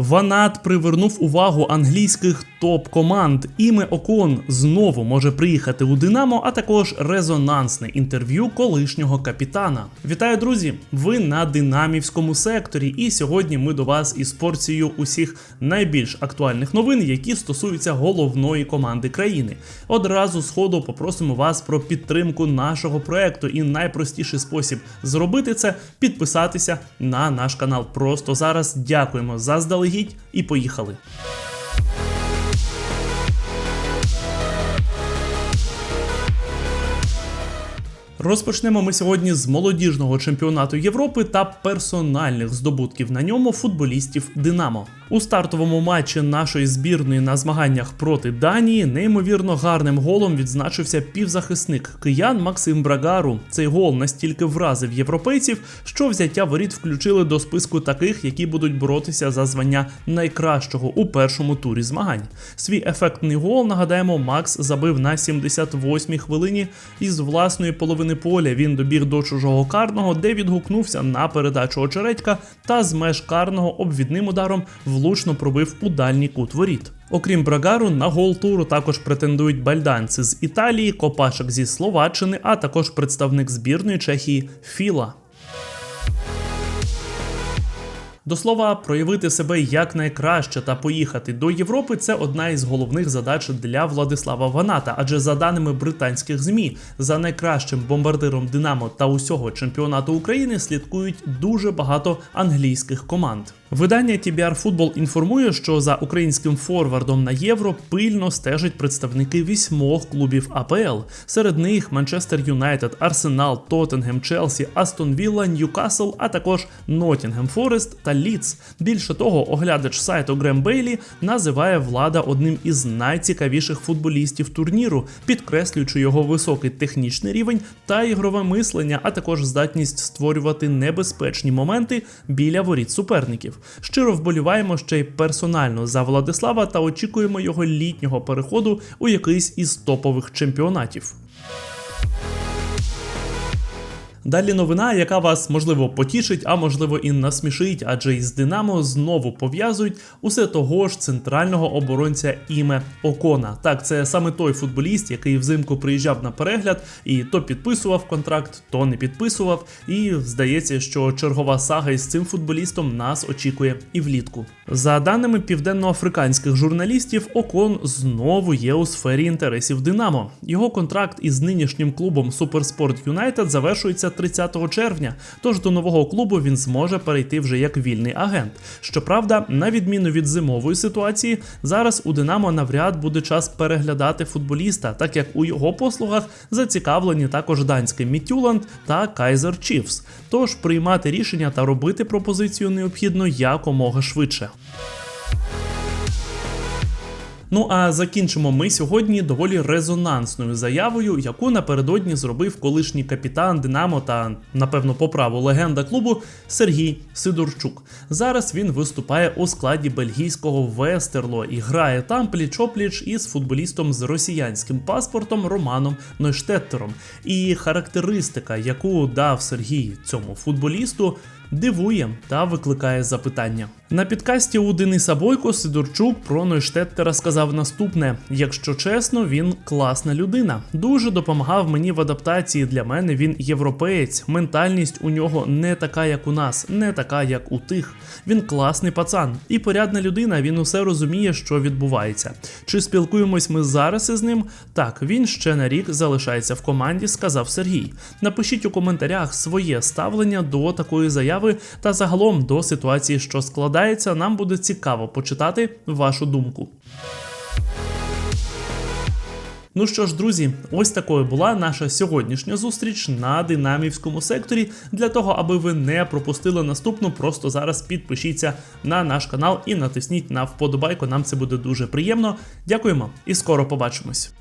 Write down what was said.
Ванат привернув увагу англійських топ-команд. Іме Окон знову може приїхати у Динамо, а також резонансне інтерв'ю колишнього капітана. Вітаю, друзі! Ви на динамівському секторі, і сьогодні ми до вас із порцією усіх найбільш актуальних новин, які стосуються головної команди країни. Одразу з попросимо вас про підтримку нашого проекту. І найпростіший спосіб зробити це підписатися на наш канал. Просто зараз дякуємо заздалегідь і поїхали. Розпочнемо ми сьогодні з молодіжного чемпіонату Європи та персональних здобутків на ньому футболістів Динамо. У стартовому матчі нашої збірної на змаганнях проти Данії неймовірно гарним голом відзначився півзахисник киян Максим Брагару. Цей гол настільки вразив європейців, що взяття воріт включили до списку таких, які будуть боротися за звання найкращого у першому турі змагань. Свій ефектний гол нагадаємо, Макс забив на 78-й хвилині із власної половини поля. Він добіг до чужого карного, де відгукнувся на передачу очередька та з меж карного обвідним ударом влучно пробив у дальній кут воріт. Окрім Брагару, на гол туру також претендують бальданці з Італії, Копашек зі Словаччини, а також представник збірної Чехії Філа. До слова, проявити себе якнайкраще та поїхати до Європи це одна із головних задач для Владислава Ваната. Адже за даними британських змі, за найкращим бомбардиром Динамо та усього чемпіонату України слідкують дуже багато англійських команд. Видання TBR Football інформує, що за українським форвардом на євро пильно стежать представники вісьмох клубів АПЛ. Серед них Манчестер Юнайтед, Арсенал, Тоттенгем, Челсі, Астон Вілла, Ньюкасл, а також Ноттінгем Форест та Ліц. Більше того, оглядач сайту Грем Бейлі називає влада одним із найцікавіших футболістів турніру, підкреслюючи його високий технічний рівень та ігрове мислення, а також здатність створювати небезпечні моменти біля воріт суперників. Щиро вболіваємо ще й персонально за Владислава та очікуємо його літнього переходу у якийсь із топових чемпіонатів. Далі новина, яка вас можливо потішить, а можливо і насмішить, адже із Динамо знову пов'язують усе того ж центрального оборонця іме Окона. Так, це саме той футболіст, який взимку приїжджав на перегляд і то підписував контракт, то не підписував. І здається, що чергова сага із цим футболістом нас очікує і влітку. За даними південноафриканських журналістів, Окон знову є у сфері інтересів Динамо. Його контракт із нинішнім клубом Суперспорт Юнайтед завершується 30 червня, тож до нового клубу він зможе перейти вже як вільний агент. Щоправда, на відміну від зимової ситуації, зараз у Динамо навряд буде час переглядати футболіста, так як у його послугах зацікавлені також данський Мітюланд та Кайзер Чіфс. Тож приймати рішення та робити пропозицію необхідно якомога швидше. Ну а закінчимо ми сьогодні доволі резонансною заявою, яку напередодні зробив колишній капітан Динамо та, напевно, по праву легенда клубу Сергій Сидорчук. Зараз він виступає у складі бельгійського Вестерло і грає там пліч-опліч із футболістом з росіянським паспортом Романом Нойштеттером. І характеристика, яку дав Сергій цьому футболісту, дивує та викликає запитання. На підкасті у Дениса Бойко Сидорчук про Нойштеттера сказав наступне: якщо чесно, він класна людина. Дуже допомагав мені в адаптації. Для мене він європеєць. Ментальність у нього не така, як у нас, не така, як у тих. Він класний пацан і порядна людина. Він усе розуміє, що відбувається. Чи спілкуємось ми зараз із ним? Так, він ще на рік залишається в команді, сказав Сергій. Напишіть у коментарях своє ставлення до такої заяви та загалом до ситуації, що складається. Нам буде цікаво почитати вашу думку. Ну що ж, друзі, ось такою була наша сьогоднішня зустріч на динамівському секторі. Для того, аби ви не пропустили наступну, просто зараз підпишіться на наш канал і натисніть на вподобайку. Нам це буде дуже приємно. Дякуємо і скоро побачимось.